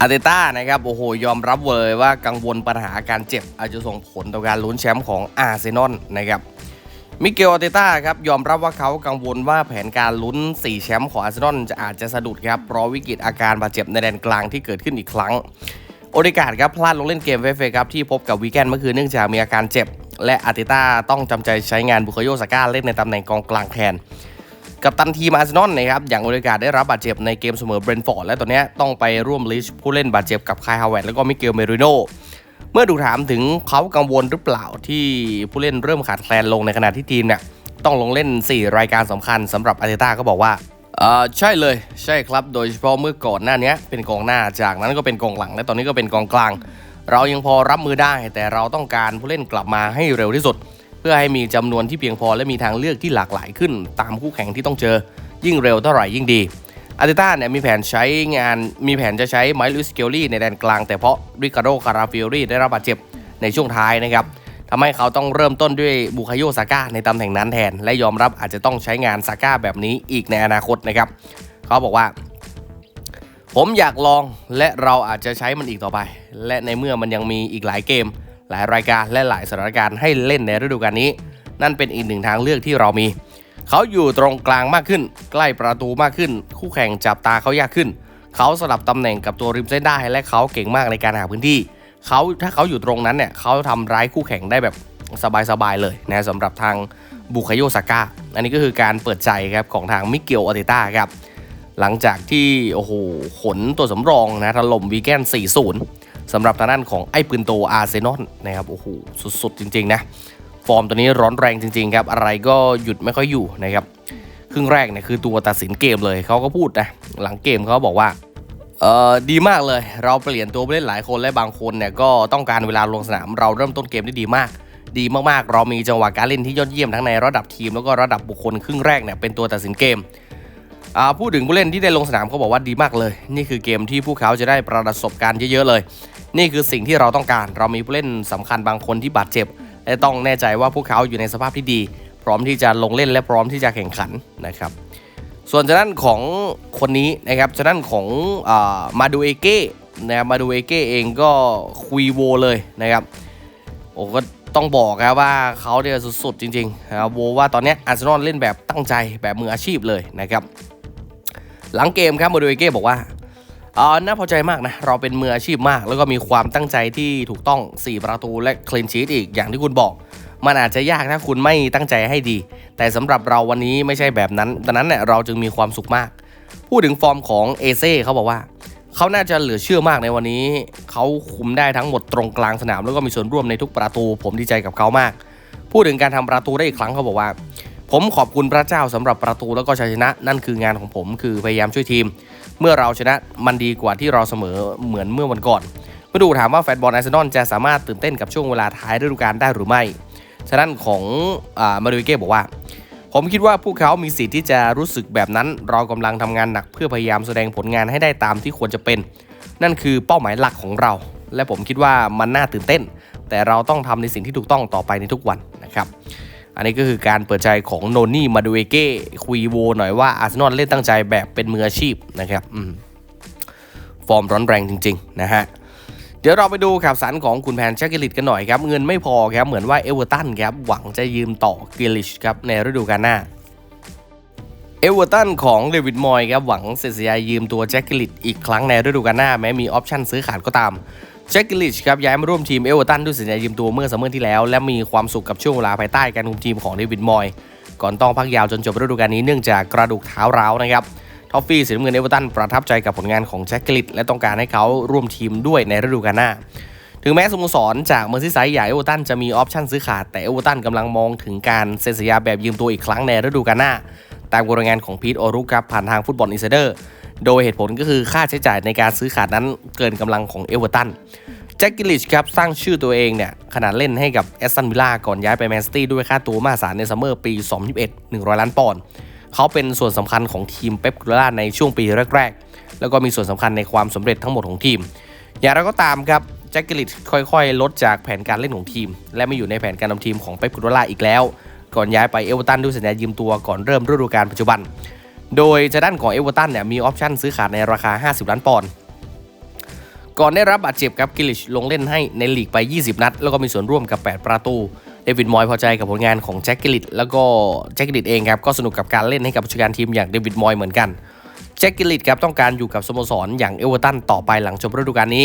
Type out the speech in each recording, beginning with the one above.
อาร์เตต้านะครับโอ้โหยอมรับเลยว่ากังวลปัญหาการเจ็บ อาจจะส่งผลต่อการลุ้นแชมป์ของอาร์เซนอลนะครับมิเกลอาร์เตต้าครับยอมรับว่าเขากังวลว่าแผนการลุ้น 4 แชมป์ของอาร์เซนอลจะอาจจะสะดุดครับเพราะวิกฤตอาการบาดเจ็บในแดนกลางที่เกิดขึ้นอีกครั้ง โอเดการ์ดครับพลาดลงเล่นเกมเฟเฟครับที่พบกับวีแกนเมื่อคืนเนื่องจากมีอาการเจ็บ และอาร์เตต้าต้องจำใจใช้งานบุคโยสก้าเล่นในตำแหน่งกองกลางแทน กับตันทีมอาร์เซนอลนะครับอย่างโอเดการ์ดได้รับบาดเจ็บในเกมเสมอเบรนฟอร์ดและตอนนี้ต้องไปร่วมลิชผู้เล่นบาดเจ็บกับคายฮาวเวร์ดแล้วก็มิเกลเมริโนเมื่อถูถามถึงเขากังวลหรือเปล่าที่ผู้เล่นเริ่มขาดแคลนลงในขณะที่ทีมเนี่ยต้องลงเล่น 4 รายการสำคัญสำหรับอาร์เตต้าก็บอกว่าเออใช่เลยใช่ครับ โดยเฉพาะเมื่อก่อนหน้านี้เป็นกองหน้าจากนั้นก็เป็นกองหลัง และตอนนี้ก็เป็นกองกลาง เรายังพอรับมือได้ แต่เราต้องการผู้เล่นกลับมาให้เร็วที่สุด เพื่อให้มีจำนวนที่เพียงพอและมีทางเลือกที่หลากหลายขึ้น ตามคู่แข่งที่ต้องเจอ ยิ่งเร็วเท่าไหร่ยิ่งดีอาร์เตต้าเนี่ยมีแผนใช้งานมีแผนจะใช้ไมล์ลุสเกลลี่ในแดนกลาง แต่เพราะริคาร์โดคาราฟิโอรีได้รับบาดเจ็บในช่วงท้ายนะครับทำให้เขาต้องเริ่มต้นด้วยบุคาโยซาก้าในตำแหน่งนั้นแทน และยอมรับอาจจะต้องใช้งานซาก้าแบบนี้อีกในอนาคตนะครับเขาบอกว่า ผมอยากลองและเราอาจจะใช้มันอีกต่อไป และในเมื่อมันยังมีอีกหลายเกม หลายรายการและหลายสถานการณ์ให้เล่นในฤดูกาลนี้ นั่นเป็นอีกหนึ่งทางเลือกที่เรามี เขาอยู่ตรงกลางมากขึ้น ใกล้ประตูมากขึ้น คู่แข่งจับตาเขายากขึ้น เขาสลับตำแหน่งกับตัวริมเส้นได้และเขาเก่งมากในการหาพื้นที่เขาถ้าเขาอยู่ตรงนั้นเนี่ยเขาทำร้ายคู่แข่งได้แบบสบายๆเลยนะสำหรับทางบุคโยซาก้าอันนี้ก็คือการเปิดใจครับของทางมิเกลอาร์เตต้าครับหลังจากที่โอ้โหขนตัวสำรองนะถล่มวีแกน 4-0 สำหรับทางด้านของไอ้ปืนโตอาร์เซนอลนะครับโอ้โหสุดๆจริง ๆ นะ ฟอร์มตัวนี้ร้อนแรงจริง ๆ ครับ อะไรก็หยุดไม่ค่อยอยู่นะครับครึ่งแรกเนี่ยคือตัวตัดสินเกมเลยเขาก็พูดนะหลังเกมเขาบอกว่าเออดีมากเลย เราเปลี่ยนตัวผู้เล่นหลายคนและบางคนเนี่ยก็ต้องการเวลาลงสนาม เราเริ่มต้นเกมได้ดีมาก ดีมากๆ เรามีจังหวะการเล่นที่ยอดเยี่ยมทั้งในระดับทีมแล้วก็ระดับบุคคลครึ่งแรกเนี่ยเป็นตัวตัดสินเกมอ่าพูดถึงผู้เล่นที่ได้ลงสนามเขาบอกว่าดีมากเลย นี่คือเกมที่พวกเขาจะได้ประสบการณ์เยอะๆเลย นี่คือสิ่งที่เราต้องการ เรามีผู้เล่นสำคัญบางคนที่บาดเจ็บ และต้องแน่ใจว่าพวกเขาอยู่ในสภาพที่ดี พร้อมที่จะลงเล่นและพร้อมที่จะแข่งขันนะครับ ส่วนจากนั้นของคนนี้นะครับจากนั้นของอมาดูเอเก้นะครับมาดูเอเก้เองก็คุยโวเลยนะครับโอ้ก็ต้องบอกครับว่าเขาเนี่ยสุดๆจริงๆนะโวว่าตอนนี้อาร์เซนอลเล่นแบบตั้งใจแบบมืออาชีพเลยนะครับ หลังเกมครับมาดูเอเก้บอกว่า อ่าน่าพอใจมากนะ เราเป็นมืออาชีพมาก แล้วก็มีความตั้งใจที่ถูกต้อง 4 ประตูและคลีนชีตอีกอย่างที่คุณบอก มันอาจจะยากถ้าคุณไม่ตั้งใจให้ดี แต่สำหรับเราวันนี้ไม่ใช่แบบนั้นดังนั้นเนี่ยเราจึงมีความสุขมาก พูดถึงฟอร์มของเอเซ่เขาบอกว่าเขาน่าจะเหลือเชื่อมากในวันนี้ เขาคุมได้ทั้งหมดตรงกลางสนาม แล้วก็มีส่วนร่วมในทุกประตู ผมดีใจกับเขามาก พูดถึงการทำประตูได้อีกครั้งเขาบอกว่า ผมขอบคุณพระเจ้าสำหรับประตูแล้วก็ชัยชนะ นั่นคืองานของผมคือพยายามช่วยทีม เมื่อเราชนะมันดีกว่าที่เราเสมอเหมือนเมื่อวันก่อนมาดูถามว่าแฟนบอลอาร์เซนอลจะสามารถตื่นเต้นกับช่วงเวลาท้ายฤดูกาลได้หรือไม่ฉะนั้นของอามาริเก้บอกว่า ผมคิดว่าพวกเขามีสิทธิ์ที่จะรู้สึกแบบนั้น เรากำลังทำงานหนักเพื่อพยายามแสดงผลงานให้ได้ตามที่ควรจะเป็น นั่นคือเป้าหมายหลักของเรา และผมคิดว่ามันน่าตื่นเต้น แต่เราต้องทำในสิ่งที่ถูกต้องต่อไปในทุกวันนะครับ อันนี้ก็คือการเปิดใจของโนนี่มาดูเอเก้คุยโวหน่อยว่าอาร์เซนอลเล่นตั้งใจแบบเป็นมืออาชีพนะครับอฟอร์มร้อนแรงจริง ๆ นะฮะเดี๋ยวเราไปดูข่าวสารของคุณแพนแชกกิลิตกันหน่อยครับ เงินไม่พอครับ เหมือนว่าเอเวอร์ตันครับ หวังจะยืมต่อกิลิชครับ ในฤดูกาลหน้า เอเวอร์ตันของเดวิดมอยครับ หวังเซ็นสัญญายืมตัวแจ็คกิลิตอีกครั้งในฤดูกาลหน้า แม้มีออปชั่นซื้อขาดก็ตาม แจ็คกิลิชครับย้ายมาร่วมทีมเอเวอร์ตันด้วยสัญญายืมตัวเมื่อซัมเมอร์ที่แล้ว และมีความสุขกับช่วงเวลาภายใต้การคุมทีมของเดวิดมอย ก่อนต้องพักยาวจนจบฤดูกาลนี้เนื่องจากกระดูกเท้าร้าวนะครับท็อฟฟี่สีน้ำเงินเอเวอร์ตันประทับใจกับผลงานของแจ็คกิลิตและต้องการให้เขาร่วมทีมด้วยในฤดูกาลหน้า ถึงแม้สโมสรจากเมอร์ซีไซด์ใหญ่เอเวอร์ตันจะมีออปชั่นซื้อขาดแต่เอเวอร์ตันกำลังมองถึงการเซ็นสัญญาแบบยืมตัวอีกครั้งในฤดูกาลหน้า ตามรายงานของพีทโอรุกครับผ่านทางฟุตบอลอินไซเดอร์โดยเหตุผลก็คือค่าใช้จ่ายในการซื้อขาดนั้นเกินกำลังของเอเวอร์ตัน แจ็คกิลิชครับสร้างชื่อตัวเองเนี่ยขนาดเล่นให้กับแอสตันวิลล่าก่อนย้ายไปแมนซิตี้ด้วยค่าตัวมหาศาลในซัมเมอร์ปี 2021 100 ล้านปอนด์เขาเป็นส่วนสำคัญของทีมเป๊ปกูล่าในช่วงปีแรก ๆ แล้วก็มีส่วนสำคัญในความสำเร็จทั้งหมดของทีม อย่างไรก็ตามครับแจ็คกิลิชค่อยๆ ลดจากแผนการเล่นของทีม และไม่อยู่ในแผนการนำทีมของเป๊ปกูล่าอีกแล้ว ก่อนย้ายไปเอเวอร์ตันด้วยสัญญายืมตัวก่อนเริ่มฤดูกาลปัจจุบัน โดยจะด้านของเอเวอร์ตันเนี่ยมีออปชั่นซื้อขาดในราคา 50 ล้านปอนด์ ก่อนได้รับบาดเจ็บครับกิลิชลงเล่นให้ในลีกไป 20 นัด แล้วก็มีส่วนร่วมกับ 8 ประตูเดวิดมอยพอใจกับผลงานของแจ็คกิลิชแล้วก็แจ็คกิลิชเองครับก็สนุกกับการเล่นให้กับผู้จัดการทีมอย่างเดวิดมอยเหมือนกันแจ็คกิลิชครับต้องการอยู่กับสโมสรอย่างเอเวอร์ตันต่อไปหลังจบฤดูกาลนี้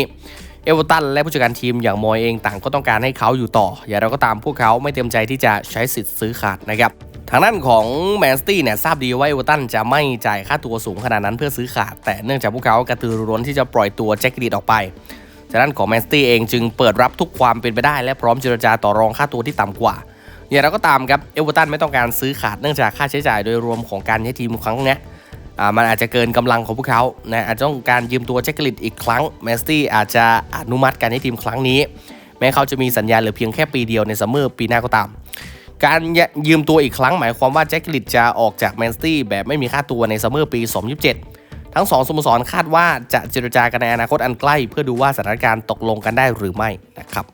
เอเวอร์ตันและผู้จัดการทีมอย่างมอยเองต่างก็ต้องการให้เขาอยู่ต่อ อย่างเราก็ตามพวกเขาไม่เต็มใจที่จะใช้สิทธิ์ซื้อขาดนะครับ ทางด้านของแมนสตี้เนี่ยทราบดีว่าเอเวอร์ตันจะไม่จ่ายค่าตัวสูงขนาดนั้นเพื่อซื้อขาด แต่เนื่องจากพวกเขากระตือรือร้นที่จะปล่อยตัวแจ็คกิลิชออกไปจากนั้นของแมนสตี้เองจึงเปิดรับทุกความเป็นไปได้ และพร้อมเจรจาต่อรองค่าตัวที่ต่ำกว่าอย่างไรก็ตามครับเอเวอร์ตันไม่ต้องการซื้อขาดเนื่องจากค่าใช้จ่ายโดยรวมของการใช้ทีมครั้งนี้มันอาจจะเกินกำลังของพวกเขานะอาจจะต้องการยืมตัวแจ็คกลิตอีกครั้งแมนสตี้อาจจะอนุมัติการให้ทีมครั้งนี้ แม้เขาจะมีสัญญาเหลือเพียงแค่ปีเดียวในซัมเมอร์ปีหน้าก็ตาม การยืมตัวอีกครั้งหมายความว่าแจ็คกิลิตจะออกจากแมนสตี้แบบไม่มีค่าตัวในซัมเมอร์ปี 2027 ทั้งสองสโมสรคาดว่าจะเจรจากันในอนาคตอันใกล้ เพื่อดูว่าสถานการณ์ตกลงกันได้หรือไม่นะครับ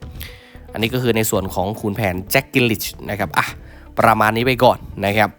อันนี้ก็คือในส่วนของขุนแผนแจ็คกิลลิชนะครับอะประมาณนี้ไปก่อนนะครับ